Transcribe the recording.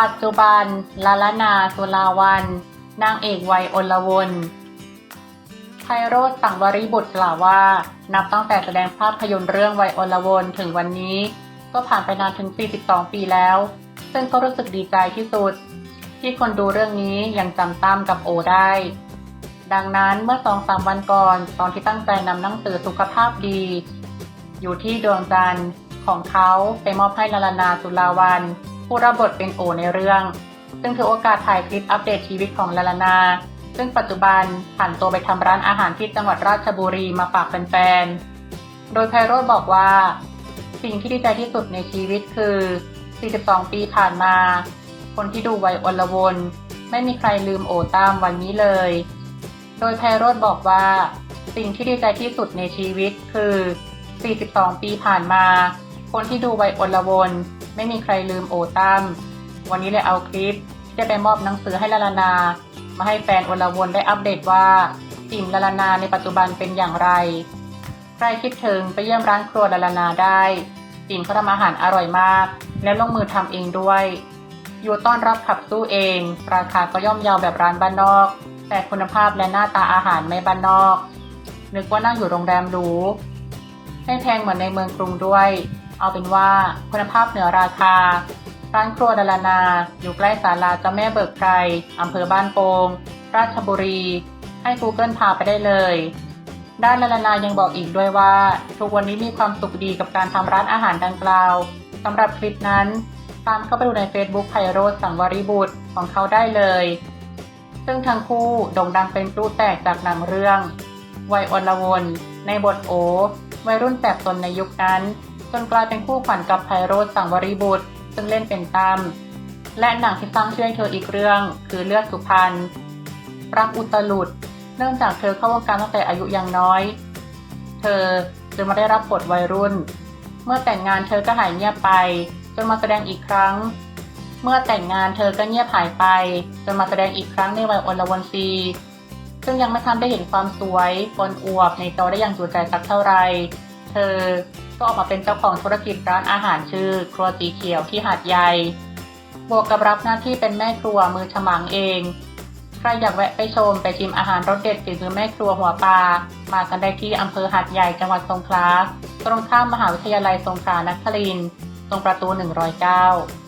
ปัจจุบันลาลานาสุลาวัน นางเอกวัยอลวนไพโรธสังวริบุตรกล่าวว่า นับตั้งแต่แสดงภาพยนตร์เรื่องวัยอลวนถึงวันนี้ ก็ผ่านไปนานถึง 42 ปีแล้ว ซึ่งก็รู้สึกดีใจที่สุด ที่คนดูเรื่องนี้ยังจำตั้มกับโอได้ ดังนั้นเมื่อสองสามวันก่อน ตอนที่ตั้งใจนำหนังสือสุขภาพดี อยู่ที่ดวงจันทร์ของเขาไปมอบให้ลาลานาสุลาวัน ผู้รับบทเป็นโอในเรื่อง ซึ่งถือโอกาสถ่ายคลิปอัปเดตชีวิตของลาลานา ซึ่งปัจจุบันผ่านตัวไปทำร้านอาหารที่จังหวัดราชบุรีมาฝากแฟนๆ โดยไพโรธบอกว่า สิ่งที่ดีใจที่สุดในชีวิตคือ 42 ปีผ่านมา คนที่ดูไวอลวนไม่มีใครลืมโอตามวันนี้เลย โดยไพโรธบอกว่า สิ่งที่ดีใจที่สุดในชีวิตคือ 42 ปีผ่านมา คนที่ดูไวอลวน ไม่มีใครลืมโอตั้มวันนี้เลยเอาคลิปที่ได้ไปมอบหนังสือให้ลาลานา มาให้แฟนอลวนได้อัปเดตว่าจิมลาลานาในปัจจุบันเป็นอย่างไร ใครคิดถึงไปเยี่ยมร้านครัวลาลานาได้จิมเขาทำอาหารอร่อยมาก และลงมือทำเองด้วย อยู่ต้อนรับขับสู้เอง ราคาก็ย่อมเยาวแบบร้านบ้านนอก แต่คุณภาพและหน้าตาอาหารไม่บ้านนอก นึกว่านั่งอยู่โรงแรมหรูไม่แพงเหมือนในเมืองกรุงด้วย เอาเป็นว่าคุณภาพเหนือราคา ร้านครัวดาลานา อยู่ใกล้ศาลาเจ้าแม่เบิกไพรอำเภอบ้านโปง ราชบุรี ให้ Google พาไปได้เลย ด้านลาลานายังบอกอีกด้วยว่า ทุกวันนี้มีความสุขดีกับการทำร้านอาหารดังกล่าวสำหรับคลิปนั้น ตามเข้าไปดูใน Facebook ไพโรธสังวริบุตรของเขาได้เลย ซึ่งทั้งคู่โด่งดังเป็นพลุแตกจากหนังเรื่องวัยอลวน ในบทโอวัยรุ่นแสบสนในยุคนั้น จนกลายเป็นคู่ขวัญกับไพโรธสังวริบุตร ซึ่งเล่นเป็นตั้มและหนังที่สร้างชื่อให้เธออีกเรื่อง คือเลือดสุพรรณรักอุตลุดเนื่องจากเธอเข้าวงการตั้งแต่อายุยังน้อย เธอจึงมาได้รับบทวัยรุ่น เมื่อแต่งงานเธอก็หายเงียบไป จนมาแสดงอีกครั้ง เมื่อแต่งงานเธอก็เงียบหายไป จนมาแสดงอีกครั้งในวัยอลวนซีซึ่งยังไม่ทันได้เห็นความสวยปนอวบในจอได้อย่างจุใจสักเท่าไหร่เธอ ก็ออกมาเป็นเจ้าของธุรกิจร้านอาหารชื่อ ครัวสีเขียวที่หาดใหญ่ บวกกับรับหน้าที่เป็นแม่ครัวมือฉมังเอง ใครอยากแวะไปชมไปชิมอาหารรสเด็ดฝีมือแม่ครัวหัวปลา มากันได้ที่อำเภอหาดใหญ่จังหวัดสงขลา ตรงข้ามมหาวิทยาลัยสงขลานครินทร์ตรงประตู 109